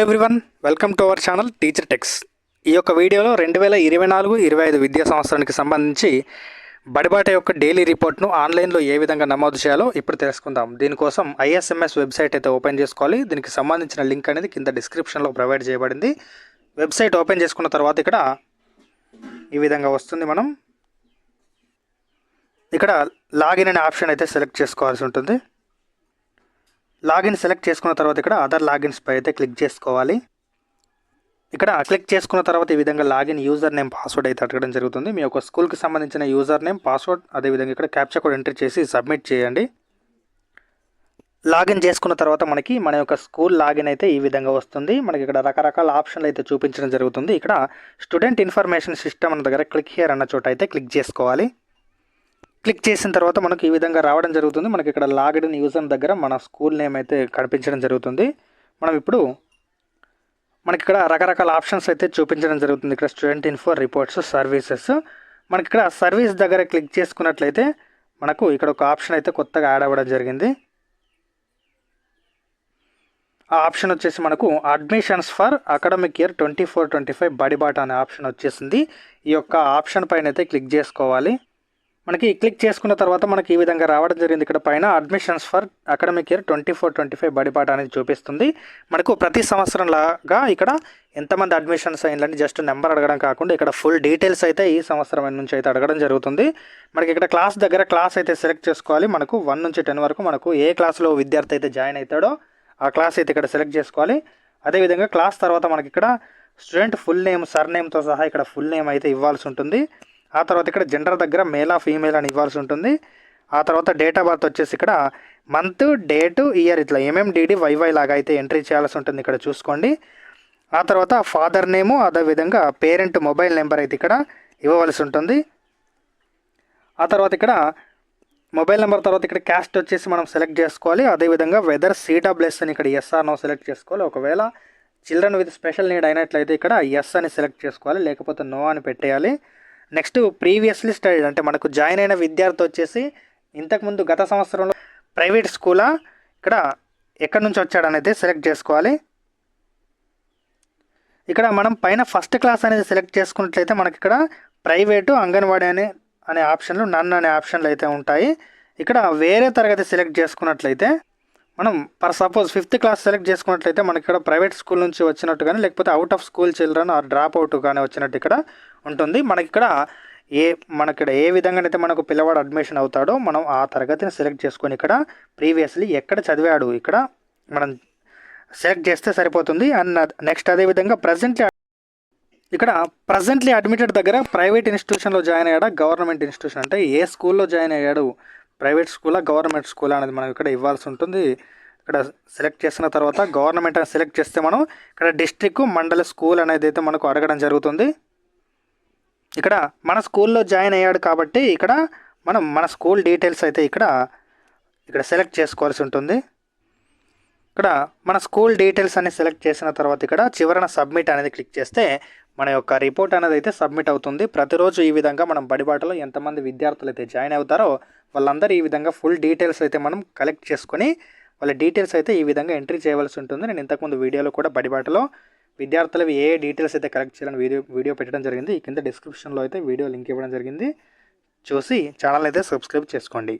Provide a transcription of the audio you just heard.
Everyone welcome to our channel teacher techs ఈ యొక్క వీడియోలో రెండు వేల ఇరవై నాలుగు ఇరవై ఐదు విద్యా సంవత్సరానికి సంబంధించి బడిబాట యొక్క డైలీ రిపోర్ట్ను ఆన్లైన్లో ఏ విధంగా నమోదు చేయాలో ఇప్పుడు తెలుసుకుందాం. దీనికోసం ఐఎస్ఎంఎస్ వెబ్సైట్ అయితే ఓపెన్ చేసుకోవాలి. దీనికి సంబంధించిన లింక్ అనేది కింద డిస్క్రిప్షన్లో ప్రొవైడ్ చేయబడింది. వెబ్సైట్ ఓపెన్ చేసుకున్న తర్వాత ఇక్కడ ఈ విధంగా వస్తుంది మనం. ఇక్కడ లాగిన్ అనే ఆప్షన్ అయితే సెలెక్ట్ చేసుకోవాల్సి ఉంటుంది. లాగిన్ సెలెక్ట్ చేసుకున్న తర్వాత ఇక్కడ అదర్ లాగిన్స్పై అయితే క్లిక్ చేసుకోవాలి. ఇక్కడ క్లిక్ చేసుకున్న తర్వాత ఈ విధంగా లాగిన్ యూజర్ నేమ్ పాస్వర్డ్ అయితే అడగడం జరుగుతుంది. మీ యొక్క స్కూల్కి సంబంధించిన యూజర్ నేమ్ పాస్వర్డ్ అదేవిధంగా ఇక్కడ క్యాప్చర్ కోడ్ ఎంటర్ చేసి సబ్మిట్ చేయండి. లాగిన్ చేసుకున్న తర్వాత మనకి మన యొక్క స్కూల్ లాగిన్ అయితే ఈ విధంగా వస్తుంది. మనకి ఇక్కడ రకరకాల ఆప్షన్లు అయితే చూపించడం జరుగుతుంది. ఇక్కడ స్టూడెంట్ ఇన్ఫర్మేషన్ సిస్టమ్ అన్న దగ్గర క్లిక్ హియర్ అన్న చోట అయితే క్లిక్ చేసుకోవాలి. క్లిక్ చేసిన తర్వాత మనకు ఈ విధంగా రావడం జరుగుతుంది. మనకి ఇక్కడ లాగిన్ యూజర్ దగ్గర మన స్కూల్ నేమ్ అయితే కనిపించడం జరుగుతుంది. మనం ఇప్పుడు మనకి ఇక్కడ రకరకాల ఆప్షన్స్ అయితే చూపించడం జరుగుతుంది. ఇక్కడ స్టూడెంట్ ఇన్ఫో రిపోర్ట్స్ సర్వీసెస్. మనకి ఇక్కడ సర్వీస్ దగ్గర క్లిక్ చేసుకున్నట్లయితే మనకు ఇక్కడ ఒక ఆప్షన్ అయితే కొత్తగా యాడ్ అవ్వడం జరిగింది. ఆ ఆప్షన్ వచ్చేసి మనకు admissions for academic year twenty four twenty five Badibata అనే ఆప్షన్ వచ్చేసింది. ఈ యొక్క ఆప్షన్ పైన అయితే క్లిక్ చేసుకోవాలి. మనకి క్లిక్ చేసుకున్న తర్వాత మనకి ఈ విధంగా రావడం జరిగింది. ఇక్కడ పైన admissions for academic year twenty four twenty five Badibata అనేది చూపిస్తుంది. మనకు ప్రతి సంవత్సరం లాగా ఇక్కడ ఎంతమంది అడ్మిషన్స్ అయిందని జస్ట్ నెంబర్ అడగడం కాకుండా ఇక్కడ ఫుల్ డీటెయిల్స్ అయితే ఈ సంవత్సరం నుంచి అయితే అడగడం జరుగుతుంది. మనకి ఇక్కడ క్లాస్ దగ్గర క్లాస్ అయితే సెలెక్ట్ చేసుకోవాలి. మనకు వన్ నుంచి టెన్ వరకు మనకు ఏ క్లాస్లో విద్యార్థి అయితే జాయిన్ అవుతాడో ఆ క్లాస్ అయితే ఇక్కడ సెలెక్ట్ చేసుకోవాలి. అదేవిధంగా క్లాస్ తర్వాత మనకి ఇక్కడ స్టూడెంట్ ఫుల్ నేమ్ సర్ నేమ్తో సహా ఇక్కడ ఫుల్ నేమ్ అయితే ఇవ్వాల్సి ఉంటుంది. ఆ తర్వాత ఇక్కడ జెండర్ దగ్గర మేలా ఫీమేల్ అని ఇవ్వాల్సి ఉంటుంది. ఆ తర్వాత డేట్ ఆఫ్ బర్త్ వచ్చేసి ఇక్కడ మంత్ డేటు ఇయర్ ఇట్లా ఎంఎండిడి వైవై లాగా అయితే ఎంట్రీ చేయాల్సి ఉంటుంది ఇక్కడ చూసుకోండి. ఆ తర్వాత ఫాదర్ నేము అదేవిధంగా పేరెంట్ మొబైల్ నెంబర్ అయితే ఇక్కడ ఇవ్వవలసి ఉంటుంది. ఆ తర్వాత ఇక్కడ మొబైల్ నెంబర్ తర్వాత ఇక్కడ క్యాస్ట్ వచ్చేసి మనం సెలెక్ట్ చేసుకోవాలి. అదేవిధంగా వెదర్ సీడబ్ల్యూఎస్ అని ఇక్కడ ఎస్ఆర్ నో సెలెక్ట్ చేసుకోవాలి. ఒకవేళ చిల్డ్రన్ విత్ స్పెషల్ నీడ్ అయినట్లయితే ఇక్కడ ఎస్ అని సెలెక్ట్ చేసుకోవాలి. లేకపోతే నో అని పెట్టేయాలి. నెక్స్ట్ ప్రీవియస్లీ స్టడీ అంటే మనకు జాయిన్ అయిన విద్యార్థి వచ్చేసి ఇంతకుముందు గత సంవత్సరంలో ప్రైవేట్ స్కూలా ఇక్కడ ఎక్కడి నుంచి వచ్చాడనేది సెలెక్ట్ చేసుకోవాలి. ఇక్కడ మనం పైన ఫస్ట్ క్లాస్ అనేది సెలెక్ట్ చేసుకున్నట్లయితే మనకి ఇక్కడ ప్రైవేటు అంగన్వాడీ అనే అనే ఆప్షన్లు నన్ను అనే ఆప్షన్లు అయితే ఉంటాయి. ఇక్కడ వేరే తరగతి సెలెక్ట్ చేసుకున్నట్లయితే మనం for suppose fifth class select చేసుకున్నట్లయితే మనకి ఇక్కడ ప్రైవేట్ స్కూల్ నుంచి వచ్చినట్టు కానీ లేకపోతే out of school children or drop out కానీ వచ్చినట్టు ఇక్కడ ఉంటుంది. మనకి ఇక్కడ ఏ మనకి ఇక్కడ ఏ విధంగానైతే మనకు పిల్లవాడు అడ్మిషన్ అవుతాడో మనం ఆ తరగతిని సెలెక్ట్ చేసుకొని ఇక్కడ ప్రీవియస్లీ ఎక్కడ చదివాడు ఇక్కడ మనం సెలెక్ట్ చేస్తే సరిపోతుంది. అండ్ నెక్స్ట్ అదేవిధంగా ప్రజెంట్లీ ఇక్కడ ప్రజెంట్లీ అడ్మిటెడ్ దగ్గర ప్రైవేట్ ఇన్స్టిట్యూషన్లో జాయిన్ అయ్యాడా? గవర్నమెంట్ ఇన్స్టిట్యూషన్ అంటే ఏ స్కూల్లో జాయిన్ అయ్యాడు? ప్రైవేట్ స్కూలా గవర్నమెంట్ స్కూల్ అనేది మనం ఇక్కడ ఇవ్వాల్సి ఉంటుంది. ఇక్కడ సెలెక్ట్ చేసిన తర్వాత గవర్నమెంట్ అని సెలెక్ట్ చేస్తే మనం ఇక్కడ డిస్ట్రిక్ట్ మండల స్కూల్ అనేది అయితే మనకు అడగడం జరుగుతుంది. ఇక్కడ మన స్కూల్లో జాయిన్ అయ్యాడు కాబట్టి ఇక్కడ మనం మన స్కూల్ డీటెయిల్స్ అయితే ఇక్కడ ఇక్కడ సెలెక్ట్ చేసుకోవాల్సి ఉంటుంది. ఇక్కడ మన స్కూల్ డీటెయిల్స్ అన్ని సెలెక్ట్ చేసిన తర్వాత ఇక్కడ చివరన సబ్మిట్ అనేది క్లిక్ చేస్తే మన యొక్క రిపోర్ట్ అనేది అయితే సబ్మిట్ అవుతుంది. ప్రతిరోజు ఈ విధంగా మనం బడిబాటలో ఎంతమంది విద్యార్థులు అయితే జాయిన్ అవుతారో వాళ్ళందరూ ఈ విధంగా ఫుల్ డీటెయిల్స్ అయితే మనం కలెక్ట్ చేసుకొని వాళ్ళ డీటెయిల్స్ అయితే ఈ విధంగా ఎంట్రీ చేయవలసి ఉంటుంది. నేను ఇంతకుముందు వీడియోలో కూడా బడిబాటలో విద్యార్థులవి ఏ డీటెయిల్స్ అయితే కలెక్ట్ చేయాలని వీడియో వీడియో పెట్టడం జరిగింది ఈ కింద డిస్క్రిప్షన్లో అయితే వీడియో లింక్ ఇవ్వడం జరిగింది. చూసి ఛానల్ అయితే సబ్స్క్రైబ్ చేసుకోండి.